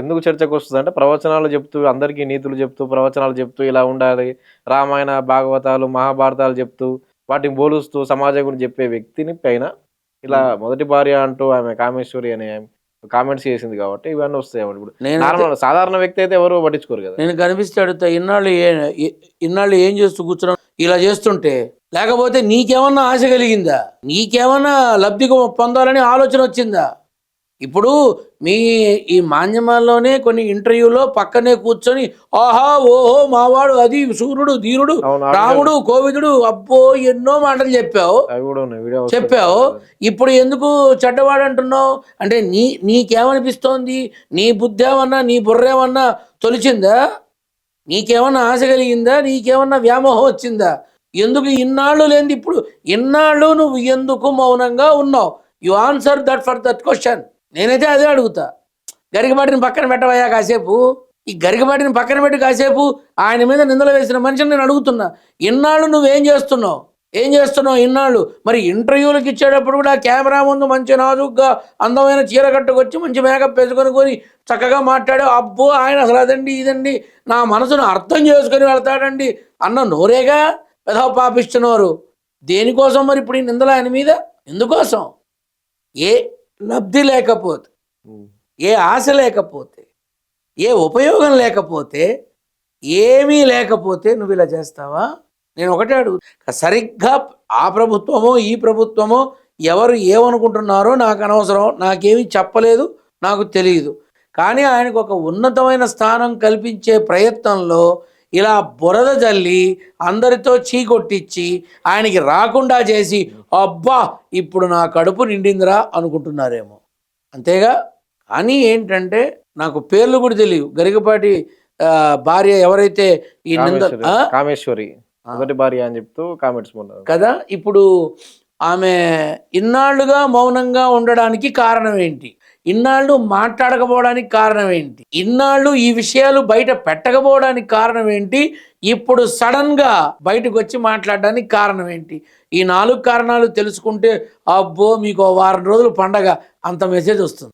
ఎందుకు చర్చకు వస్తుంది అంటే ప్రవచనాలు చెప్తూ అందరికీ నీతులు చెప్తూ ప్రవచనాలు చెప్తూ ఇలా ఉండాలి. రామాయణ భాగవతాలు మహాభారతాలు చెప్తూ వాటిని బోలుస్తూ సమాజం గురించి చెప్పే వ్యక్తిని పైన ఇలా మొదటి భార్య అంటూ ఆమె కామేశ్వరి అనే కామెంట్స్ చేసింది కాబట్టి ఇవన్నీ వస్తాయి ఇప్పుడు. నార్మల్ సాధారణ వ్యక్తి అయితే ఎవరు పట్టించుకోరు కదా. నేను కనిపిస్తే అడుగుతా ఇన్నాళ్ళు ఇన్నాళ్ళు ఏం చేస్తూ కూర్చున్నావు? ఇలా చేస్తుంటే లేకపోతే నీకేమన్నా ఆశ కలిగిందా? నీకేమన్నా లబ్ధి పొందాలని ఆలోచన వచ్చిందా? ఇప్పుడు మీ ఈ మాధ్యమాల్లోనే కొన్ని ఇంటర్వ్యూలో పక్కనే కూర్చొని ఆహా ఓహో మావాడు అది సూర్యుడు ధీరుడు రాముడు కోవిదుడు అబ్బో ఎన్నో మాటలు చెప్పావు. చెప్పావు. ఇప్పుడు ఎందుకు చెడ్డవాడు అంటున్నావు? అంటే నీ నీకేమనిపిస్తోంది? నీ బుద్ధి ఏమన్నా నీ బుర్ర ఏమన్నా తొలిచిందా? నీకేమన్నా ఆశ కలిగిందా? నీకేమన్నా వ్యామోహం వచ్చిందా? ఎందుకు ఇన్నాళ్ళు లేనిది ఇప్పుడు? ఇన్నాళ్ళు నువ్వు ఎందుకు మౌనంగా ఉన్నావు? You answer that for that question నేనైతే అదే అడుగుతా. గరికపాటిని పక్కన పెట్టవయ్యా కాసేపు. ఈ గరికపాటిని పక్కన పెట్టి కాసేపు. ఆయన మీద నిందలు వేసిన మనిషిని నేను అడుగుతున్నా. ఇన్నాళ్ళు నువ్వేం చేస్తున్నావు? ఏం చేస్తున్నావు ఇన్నాళ్ళు? మరి ఇంటర్వ్యూలకు ఇచ్చేటప్పుడు కూడా కెమెరా ముందు మంచి నాజుగ్గా అందమైన చీర కట్టుకొచ్చి మంచి మేకప్ వేసుకొని కొని చక్కగా మాట్లాడావు అబ్బో ఆయన అసలు అదండి ఇదండి. నా మనసును అర్థం చేసుకొని వెళ్తాడండి అన్న నోరేగా పెదవ పాపిస్తున్నారు. దేనికోసం మరి ఇప్పుడు ఈ నిందలు ఆయన మీద? ఎందుకోసం? ఏ లబ్ధి లేకపోతే ఏ ఆశ లేకపోతే ఏ ఉపయోగం లేకపోతే ఏమీ లేకపోతే నువ్వు ఇలా చేస్తావా? నేను ఒకటే అడుగు సరిగ్గా ఆ ప్రభుత్వమో ఈ ప్రభుత్వమో ఎవరు ఏమనుకుంటున్నారో నాకు అనవసరం. నాకేమీ చెప్పలేదు నాకు తెలియదు కానీ ఆయనకు ఒక ఉన్నతమైన స్థానం కల్పించే ప్రయత్నంలో ఇలా బురద జల్లి అందరితో చీకొట్టించి ఆయనకి రాకుండా చేసి అబ్బా ఇప్పుడు నా కడుపు నిండిందిరా అనుకుంటున్నారేమో. అంతేగా? కానీ ఏంటంటే నాకు పేర్లు కూడా తెలియవు. గరికపాటి భార్య ఎవరైతే ఈ నింద కామేశ్వరి. మొదటి భార్య అని చెప్తూ కామెంట్స్ కదా? ఇప్పుడు ఆమె ఇన్నాళ్ళుగా మౌనంగా ఉండడానికి కారణం ఏంటి? ఇన్నాళ్ళు మాట్లాడకపోవడానికి కారణం ఏంటి? ఇన్నాళ్ళు ఈ విషయాలు బయట పెట్టకపోవడానికి కారణం ఏంటి? ఇప్పుడు సడన్గా బయటకు వచ్చి మాట్లాడడానికి కారణం ఏంటి? ఈ నాలుగు కారణాలు తెలుసుకుంటే అబ్బో మీకు వారం రోజులు పండగ అంత మెసేజ్ వస్తుంది.